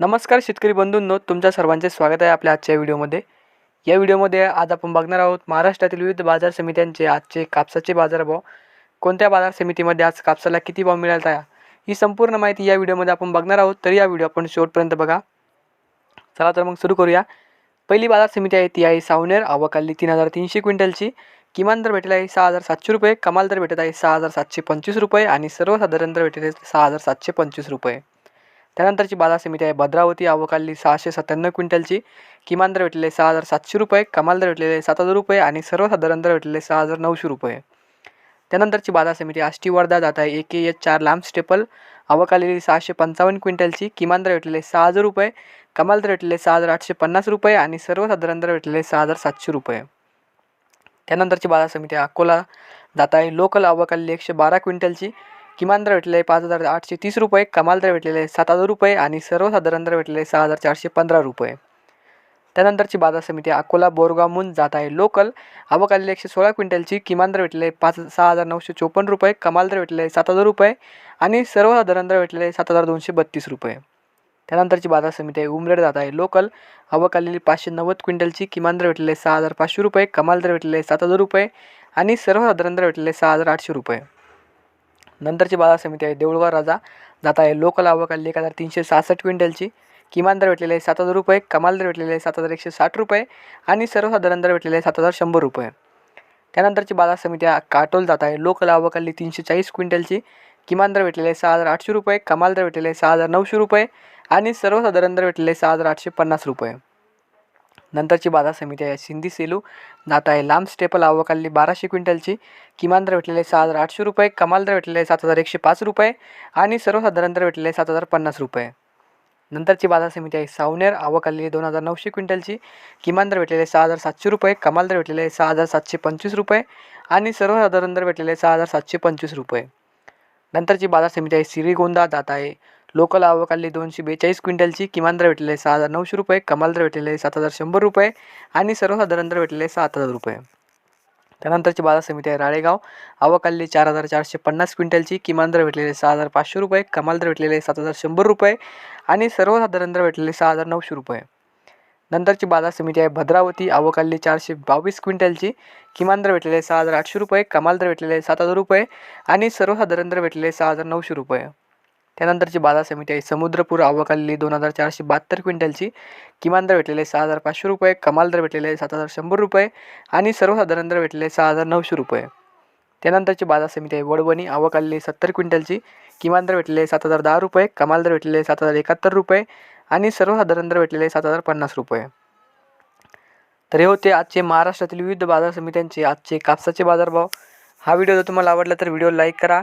नमस्कार शेतकरी बंधूंनो तुमच्या सर्वांचे स्वागत आहे आपल्या आजच्या व्हिडिओमध्ये. या व्हिडिओमध्ये आज आपण बघणार आहोत महाराष्ट्रातील विविध बाजार समित्यांचे आजचे कापसाचे बाजारभाव. कोणत्या बाजार समितीमध्ये आज कापसाला किती भाव मिळाला आहे? ही संपूर्ण माहिती या व्हिडिओमध्ये आपण बघणार आहोत. तर या व्हिडिओ आपण शेवटपर्यंत बघा. चला तर मग सुरू करूया. पहिली बाजार समिती आहे ती आहे सावनेर. आवकाली तीन हजार तीनशे क्विंटलची. किमान दर भेटला आहे सहा हजार सातशे रुपये. कमाल दर भेटत आहे सहा हजार सातशे पंचवीस रुपये. आणि सर्वसाधारण दर भेटत आहे सहा हजार सातशे पंचवीस रुपये. त्यानंतरची बाजार समिती आहे. भद्रावती आवकाली सहाशे सत्त्याण्णव क्विंटलची. किमान दर भेटलेले सहा हजार सातशे रुपये कमाल दर भेटलेले सात हजार रुपये आणि सर्वसाधारण दर भेटलेले सहा हजार नऊशे रुपये. त्यानंतरची बाजार समिती आष्टी वर्धा जात आहे. ए के एच चार लांब स्टेपल आवक आलेली सहाशे पंचावन्न क्विंटलची. किमान दर भेटलेले सहा हजार रुपये कमाल दर भेटलेले सहा हजार आठशे पन्नास रुपये आणि सर्वसाधारण दर भेटलेले सहा हजार सातशे रुपये. त्यानंतरची बाजार समिती अकोला जात आहे. लोकल आवक आलेली एकशे बारा क्विंटलची. किमान दर भेटलेले पाच हजार आठशे तीस रुपये कमाल दर भेटलेले सात हजार रुपये आणि सर्वसाधारण दर भेटलेले सहा हजार चारशे पंधरा रुपये. त्यानंतरची बाजार समिती अकोला बोरगावहून जात आहे. लोकल आवक आलेली एकशे सोळा क्विंटलची किमान दर भेटलेले पाच सहा हजार नऊशे चोपन्न रुपये कमाल दर भेटलेले सात हजार रुपये आणि सर्वसाधारण दर भेटलेले सात हजार दोनशे बत्तीस रुपये. त्यानंतरची बाजार समिती आहे उमरेड जात आहे. लोकल आवक आलेली पाचशे नव्वद क्विंटलची किमान दर भेटलेले सहा हजार पाचशे रुपये कमाल दर भेटलेले सात हजार रुपये आणि सर्वसाधारण दर भेटलेले सहा हजार आठशे रुपये. नंतरची बाजार समिती आहे. देऊळगाव राजा जात आहे. लोकल आवक आली एक हजार तीनशे सहासष्ट क्विंटलची. किमान दर भेटलेले सात हजार रुपये. कमाल दर भेटलेले सात हजार एकशे साठ रुपये. आणि सर्वसाधारण दर भेटलेले सात हजार शंभर रुपये. त्यानंतरची बाजार समिती आहे. काटोल जात आहे. लोकल आवक आली तीनशे चाळीस क्विंटलची. किमान दर भेटलेले सहा हजार आठशे रुपये. कमाल दर भेटलेले सहा हजार नऊशे रुपये. आणि सर्वसाधारण दर भेटलेले सहा हजार आठशे पन्नास रुपये. नंतरची बाजार समिती आहे. सिंधी सेलू जात आहे. लांब स्टेपल आवकाली बाराशे क्विंटलची. किमान दर भेटलेले सहा हजार आठशे रुपये. कमाल दर भेटलेले सात हजार एकशे पाच रुपये. आणि सर्वसाधारण दर भेटलेले सात हजार पन्नास रुपये. नंतरची बाजार समिती आहे. सावनेर आवक आलेली दोन हजार नऊशे क्विंटलची. किमान दर भेटलेले सहा हजार सातशे रुपये. कमाल दर भेटलेले सहा हजार सातशे पंचवीस रुपये. आणि सर्वसाधारण दर भेटलेले सहा हजार सातशे पंचवीस रुपये. नंतरची बाजार समिती आहे. सिरीगोंदा जात आहे. लोकल आवक दोनशे बेचाळीस क्विंटलची किमान दर भेटलेले सहा हजार नऊशे रुपये कमाल दर भेटलेले सात हजार शंभर रुपये आणि सर्वसाधारण दर भेटलेले सात हजार रुपये. त्यानंतरची बाजार समिती आहे राळेगाव. आवक आलेली चार हजार चारशे पन्नास क्विंटलची किमान दर भेटलेले सहा हजार पाचशे रुपये कमाल दर भेटलेले सात हजार शंभर रुपये आणि सर्वसाधारण दर भेटलेले सहा हजार नऊशे रुपये. नंतरची बाजार समिती आहे भद्रावती. आवक आलेली चारशे बावीस क्विंटलची किमान दर भेटलेले सहा हजार आठशे रुपये कमाल दर भेटलेले सात हजार रुपये आणि सर्वसाधारण दर भेटलेले सहा हजार नऊशे रुपये. त्यानंतरची बाजार समिती आहे. समुद्रपूर आवकालेली दोन हजार चारशे बहात्तर क्विंटलची. किमान दर भेटलेले सहा हजार पाचशे रुपये कमाल दर भेटलेले सात हजार शंभर रुपये आणि सर्वसाधारण दर भेटलेले सहा हजार नऊशे रुपये. त्यानंतरची बाजार समिती आहे. वडवणी आवकालेली सत्तर क्विंटलची. किमान दर भेटलेले सात हजार दहा रुपये कमाल दर भेटलेले सात हजार एकाहत्तर रुपये आणि सर्वसाधारण दर भेटलेले सात हजार पन्नास रुपये. तर हे होते आजचे महाराष्ट्रातील विविध बाजार समित्यांचे आजचे कापसाचे बाजारभाव. हा व्हिडिओ जर तुम्हाला आवडला तर व्हिडिओ लाईक करा.